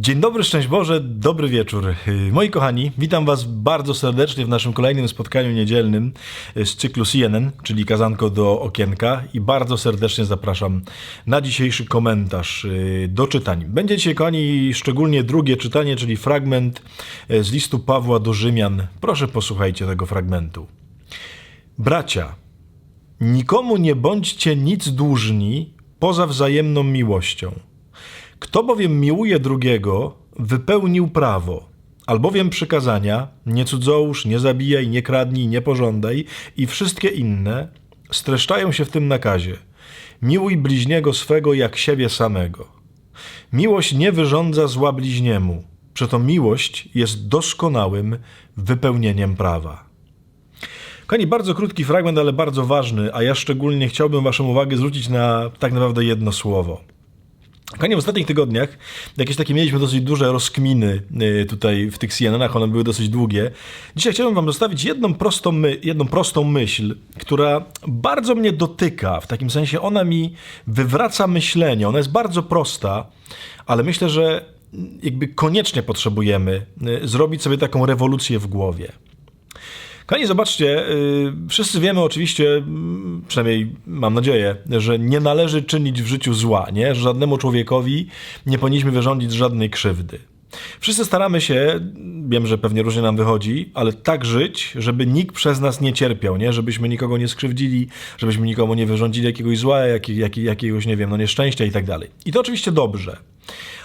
Dzień dobry, szczęść Boże, dobry wieczór. Yy, Moi kochani, witam Was bardzo serdecznie w naszym kolejnym spotkaniu niedzielnym yy, z cyklu CNN, czyli Kazanko do Okienka i bardzo serdecznie zapraszam na dzisiejszy komentarz yy, do czytań. Będzie dzisiaj, kochani, szczególnie drugie czytanie, czyli fragment z listu Pawła do Rzymian. Proszę posłuchajcie tego fragmentu. Bracia, nikomu nie bądźcie nic dłużni poza wzajemną miłością. Kto bowiem miłuje drugiego, wypełnił prawo, albowiem przykazania nie cudzołóż, nie zabijaj, nie kradnij, nie pożądaj i wszystkie inne streszczają się w tym nakazie. Miłuj bliźniego swego jak siebie samego. Miłość nie wyrządza zła bliźniemu, przeto miłość jest doskonałym wypełnieniem prawa. Kochani, bardzo krótki fragment, ale bardzo ważny, a ja szczególnie chciałbym Waszą uwagę zwrócić na tak naprawdę jedno słowo. Kochani, w ostatnich tygodniach jakieś takie mieliśmy dosyć duże rozkminy y, tutaj w tych CNN-ach, one były dosyć długie. Dzisiaj chciałbym Wam zostawić jedną prostą, my, jedną prostą myśl, która bardzo mnie dotyka, w takim sensie ona mi wywraca myślenie. Ona jest bardzo prosta, ale myślę, że jakby koniecznie potrzebujemy y, zrobić sobie taką rewolucję w głowie. Kochani, zobaczcie, yy, wszyscy wiemy oczywiście, przynajmniej mam nadzieję, że nie należy czynić w życiu zła, nie? Że żadnemu człowiekowi nie powinniśmy wyrządzić żadnej krzywdy. Wszyscy staramy się, wiem, że pewnie różnie nam wychodzi, ale tak żyć, żeby nikt przez nas nie cierpiał, nie? Żebyśmy nikogo nie skrzywdzili, żebyśmy nikomu nie wyrządzili jakiegoś zła, jak, jak, jakiegoś, nie wiem, no nieszczęścia i tak dalej. I to oczywiście dobrze.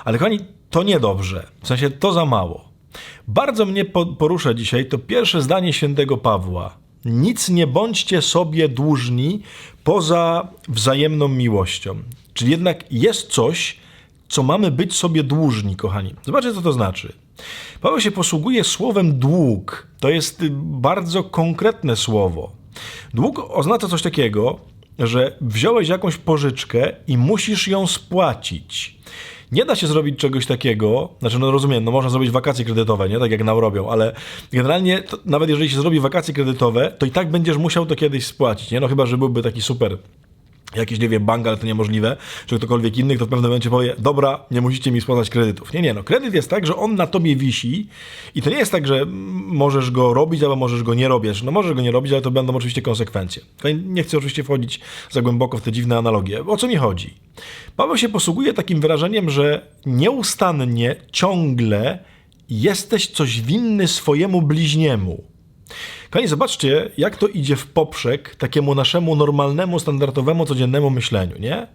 Ale kochani, to niedobrze. W sensie to za mało. Bardzo mnie po- porusza dzisiaj to pierwsze zdanie świętego Pawła. Nic nie bądźcie sobie dłużni poza wzajemną miłością. Czyli jednak jest coś, co mamy być sobie dłużni, kochani. Zobaczcie, co to znaczy. Paweł się posługuje słowem dług. To jest bardzo konkretne słowo. Dług oznacza coś takiego, że wziąłeś jakąś pożyczkę i musisz ją spłacić. Nie da się zrobić czegoś takiego, znaczy no rozumiem, no można zrobić wakacje kredytowe, nie? Tak jak nam robią, ale generalnie to, nawet jeżeli się zrobi wakacje kredytowe, to i tak będziesz musiał to kiedyś spłacić, nie? No chyba, że byłby taki super jakiś, nie wiem, bank, ale to niemożliwe, czy ktokolwiek inny, kto w pewnym momencie powie, dobra, nie musicie mi spłacać kredytów. Nie, nie, no kredyt jest tak, że on na tobie wisi i to nie jest tak, że możesz go robić, albo możesz go nie robić. No możesz go nie robić, ale to będą oczywiście konsekwencje. Nie chcę oczywiście wchodzić za głęboko w te dziwne analogie. O co mi chodzi? Paweł się posługuje takim wyrażeniem, że nieustannie, ciągle jesteś coś winny swojemu bliźniemu. Kochani, zobaczcie, jak to idzie w poprzek takiemu naszemu normalnemu, standardowemu, codziennemu myśleniu, nie?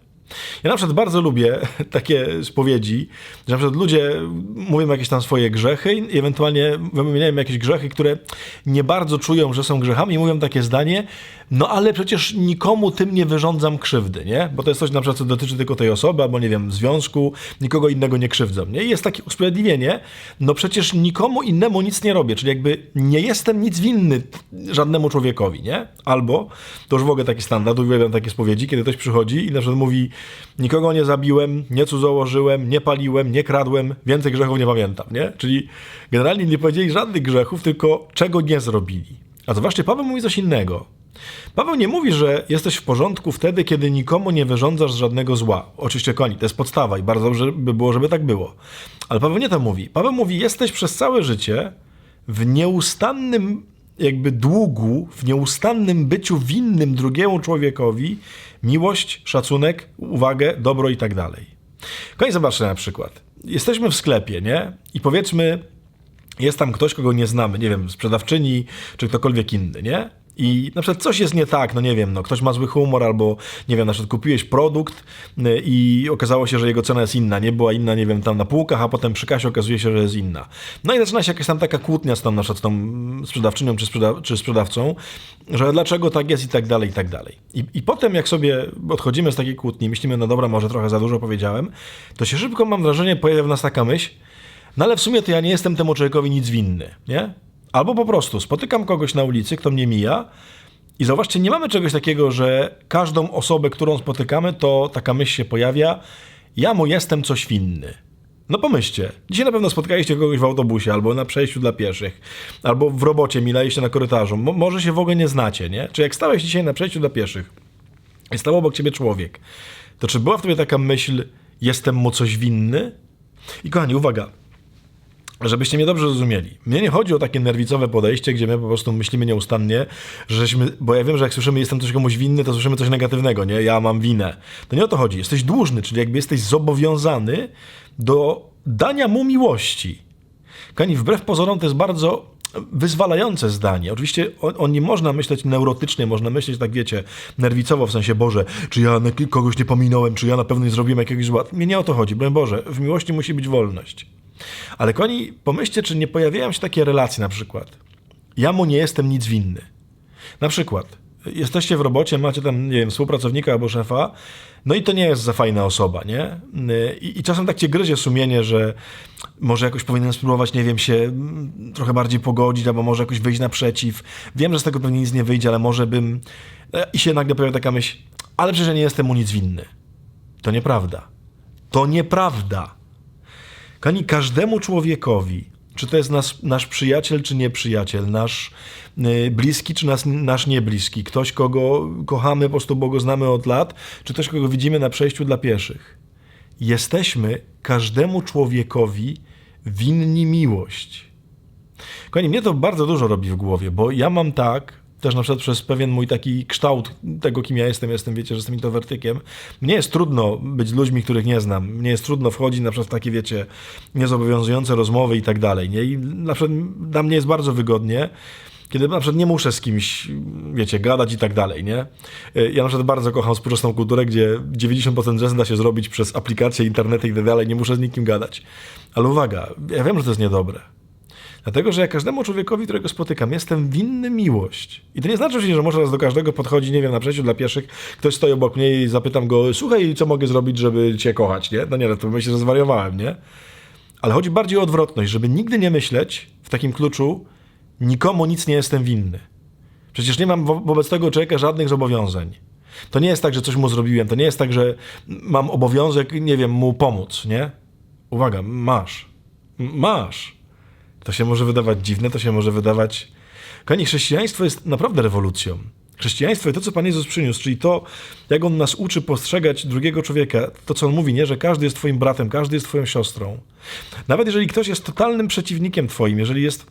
Ja na przykład bardzo lubię takie spowiedzi, że na przykład ludzie mówią jakieś tam swoje grzechy i ewentualnie wymieniają jakieś grzechy, które nie bardzo czują, że są grzechami i mówią takie zdanie, no ale przecież nikomu tym nie wyrządzam krzywdy, nie? Bo to jest coś na przykład, co dotyczy tylko tej osoby, albo nie wiem, związku, nikogo innego nie krzywdzą, nie? I jest takie usprawiedliwienie, no przecież nikomu innemu nic nie robię, czyli jakby nie jestem nic winny żadnemu człowiekowi, nie? Albo, to już w ogóle taki standard, uwielbiam takie spowiedzi, kiedy ktoś przychodzi i na przykład mówi, nikogo nie zabiłem, nie cudzołożyłem, nie paliłem, nie kradłem, więcej grzechów nie pamiętam, nie? Czyli generalnie nie powiedzieli żadnych grzechów, tylko czego nie zrobili. A zobaczcie, Paweł mówi coś innego. Paweł nie mówi, że jesteś w porządku wtedy, kiedy nikomu nie wyrządzasz żadnego zła. Oczywiście koni, to jest podstawa i bardzo dobrze by było, żeby tak było. Ale Paweł nie to mówi. Paweł mówi, jesteś przez całe życie w nieustannym jakby długu, w nieustannym byciu winnym drugiemu człowiekowi miłość, szacunek, uwagę, dobro i tak dalej. Na przykład. Jesteśmy w sklepie, nie? I powiedzmy, jest tam ktoś, kogo nie znamy, nie wiem, sprzedawczyni, czy ktokolwiek inny, nie? I na przykład coś jest nie tak, no nie wiem, no ktoś ma zły humor, albo nie wiem, na przykład kupiłeś produkt y, i okazało się, że jego cena jest inna, nie była inna, nie wiem, tam na półkach, a potem przy kasie okazuje się, że jest inna. No i zaczyna się jakaś tam taka kłótnia z tą, na przykład tą sprzedawczynią czy, sprzeda- czy sprzedawcą, że dlaczego tak jest i tak dalej, i tak dalej. I, I potem jak sobie odchodzimy z takiej kłótni, myślimy, no dobra, może trochę za dużo powiedziałem, to się szybko, mam wrażenie, pojawia w nas taka myśl, no ale w sumie to ja nie jestem temu człowiekowi nic winny, nie? Albo po prostu spotykam kogoś na ulicy, kto mnie mija i zauważcie, nie mamy czegoś takiego, że każdą osobę, którą spotykamy, to taka myśl się pojawia, ja mu jestem coś winny. No pomyślcie, dzisiaj na pewno spotkaliście kogoś w autobusie, albo na przejściu dla pieszych, albo w robocie milaliście na korytarzu. Mo- może się w ogóle nie znacie, nie? Czy jak stałeś dzisiaj na przejściu dla pieszych i stał obok ciebie człowiek, to czy była w tobie taka myśl, jestem mu coś winny? I kochani, uwaga, Żebyście mnie dobrze zrozumieli. Mnie nie chodzi o takie nerwicowe podejście, gdzie my po prostu myślimy nieustannie, że żeśmy, bo ja wiem, że jak słyszymy jestem coś komuś winny, to słyszymy coś negatywnego, nie? Ja mam winę. To nie o to chodzi. Jesteś dłużny, czyli jakby jesteś zobowiązany do dania mu miłości. Kochani, wbrew pozorom to jest bardzo wyzwalające zdanie. Oczywiście o, o nim można myśleć neurotycznie, można myśleć tak, wiecie, nerwicowo, w sensie, Boże, czy ja kogoś nie pominąłem, czy ja na pewno nie zrobiłem jakiegoś zła. Mnie nie o to chodzi, Boże. W miłości musi być wolność. Ale koni, pomyślcie, czy nie pojawiają się takie relacje na przykład. Ja mu nie jestem nic winny. Na przykład, jesteście w robocie, macie tam, nie wiem, współpracownika albo szefa, no i to nie jest za fajna osoba, nie? I, i czasem tak cię gryzie sumienie, że może jakoś powinienem spróbować, nie wiem, się mm, trochę bardziej pogodzić, albo może jakoś wyjść naprzeciw. Wiem, że z tego pewnie nic nie wyjdzie, ale może bym... I się nagle pojawia taka myśl, ale przecież nie jestem mu nic winny. To nieprawda. To nieprawda. Kochani, każdemu człowiekowi, czy to jest nas, nasz przyjaciel, czy nieprzyjaciel, nasz y, bliski, czy nas, nasz niebliski, ktoś, kogo kochamy, po prostu bo znamy od lat, czy ktoś, kogo widzimy na przejściu dla pieszych. Jesteśmy każdemu człowiekowi winni miłość. Kochani, mnie to bardzo dużo robi w głowie, bo ja mam tak, też na przykład przez pewien mój taki kształt tego, kim ja jestem, jestem, wiecie, że jestem introwertykiem, mnie jest trudno być ludźmi, których nie znam. Mnie jest trudno wchodzić na przykład w takie, wiecie, niezobowiązujące rozmowy i tak dalej, nie? I na przykład dla mnie jest bardzo wygodnie, kiedy na przykład nie muszę z kimś, wiecie, gadać i tak dalej, nie? Ja na przykład bardzo kocham współczesną kulturę, gdzie 90% rzeczy da się zrobić przez aplikacje, internety i tak dalej, nie muszę z nikim gadać. Ale uwaga, ja wiem, że to jest niedobre. Dlatego, że ja każdemu człowiekowi, którego spotykam, jestem winny miłość. I to nie znaczy, że może raz do każdego podchodzi, nie wiem, na przejściu dla pieszych, ktoś stoi obok mnie i zapytam go, słuchaj, co mogę zrobić, żeby cię kochać, nie? No nie, no to myślę, że zwariowałem, nie? Ale chodzi bardziej o odwrotność, żeby nigdy nie myśleć w takim kluczu, nikomu nic nie jestem winny. Przecież nie mam wo- wobec tego człowieka żadnych zobowiązań. To nie jest tak, że coś mu zrobiłem, to nie jest tak, że mam obowiązek, nie wiem, mu pomóc, nie? Uwaga, masz. M- Masz. To się może wydawać dziwne, to się może wydawać. Kochani, chrześcijaństwo jest naprawdę rewolucją. Chrześcijaństwo i to, co Pan Jezus przyniósł, czyli to, jak On nas uczy postrzegać drugiego człowieka, to, co On mówi, nie, że każdy jest Twoim bratem, każdy jest Twoją siostrą. Nawet jeżeli ktoś jest totalnym przeciwnikiem Twoim, jeżeli jest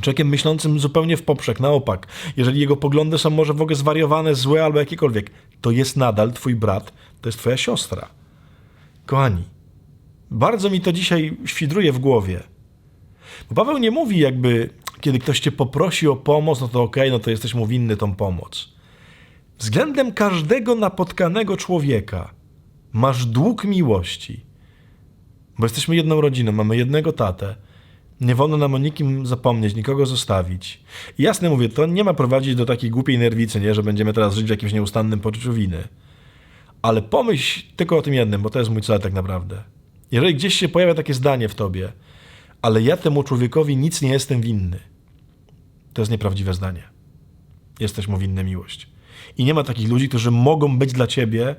człowiekiem myślącym zupełnie w poprzek, na opak, jeżeli jego poglądy są może w ogóle zwariowane, złe albo jakiekolwiek, to jest nadal Twój brat, to jest Twoja siostra. Kochani, bardzo mi to dzisiaj świdruje w głowie. Bo Paweł nie mówi jakby, kiedy ktoś cię poprosi o pomoc, no to okej, no to jesteś mu winny tą pomoc. Względem każdego napotkanego człowieka masz dług miłości. Bo jesteśmy jedną rodziną, mamy jednego tatę. Nie wolno nam o nikim zapomnieć, nikogo zostawić. I jasne mówię, to nie ma prowadzić do takiej głupiej nerwicy, nie, że będziemy teraz żyć w jakimś nieustannym poczuciu winy. Ale pomyśl tylko o tym jednym, bo to jest mój cel tak naprawdę. Jeżeli gdzieś się pojawia takie zdanie w tobie, ale ja temu człowiekowi nic nie jestem winny, to jest nieprawdziwe zdanie. Jesteś mu winny miłość. I nie ma takich ludzi, którzy mogą być dla ciebie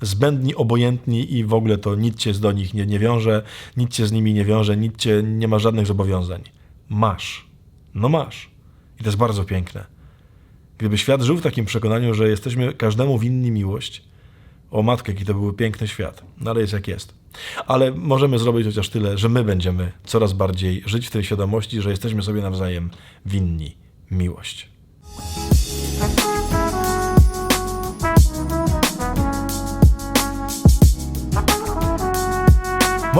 zbędni, obojętni i w ogóle to nic cię do nich nie, nie wiąże, nic cię z nimi nie wiąże, nic cię, nie ma żadnych zobowiązań. Masz. No masz. I to jest bardzo piękne. Gdyby świat żył w takim przekonaniu, że jesteśmy każdemu winni miłość, o matkę, jaki to byłby piękny świat. No ale jest jak jest. Ale możemy zrobić chociaż tyle, że my będziemy coraz bardziej żyć w tej świadomości, że jesteśmy sobie nawzajem winni miłość.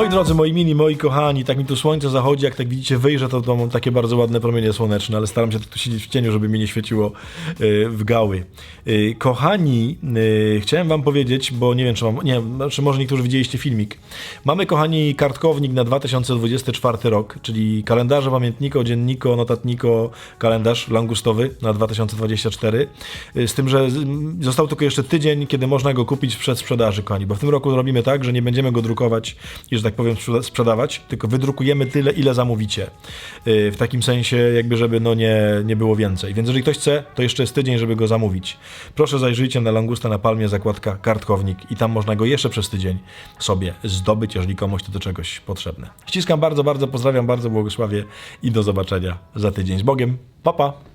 Moi drodzy, moi mili, moi kochani, tak mi tu słońce zachodzi, jak tak widzicie wyjrzę, to, to mam takie bardzo ładne promienie słoneczne, ale staram się tu siedzieć w cieniu, żeby mi nie świeciło y, w gały. Y, kochani, y, chciałem wam powiedzieć, bo nie wiem, czy mam, nie, znaczy może niektórzy widzieliście filmik. Mamy, kochani, kartkownik na 2024 rok, czyli kalendarze, pamiętniko, dzienniko, notatniko, kalendarz langustowy na 2024. Y, Z tym, że został tylko jeszcze tydzień, kiedy można go kupić przed sprzedaży, kochani, bo w tym roku robimy tak, że nie będziemy go drukować i, że tak powiem, sprzeda- sprzedawać, tylko wydrukujemy tyle, ile zamówicie. Y, W takim sensie, jakby, żeby no nie, nie było więcej. Więc jeżeli ktoś chce, to jeszcze jest tydzień, żeby go zamówić. Proszę zajrzyjcie na Langusta na Palmie, zakładka kartkownik i tam można go jeszcze przez tydzień sobie zdobyć, jeżeli komuś to do czegoś potrzebne. Ściskam bardzo, bardzo, pozdrawiam, bardzo błogosławię i do zobaczenia za tydzień. Z Bogiem. Pa, pa!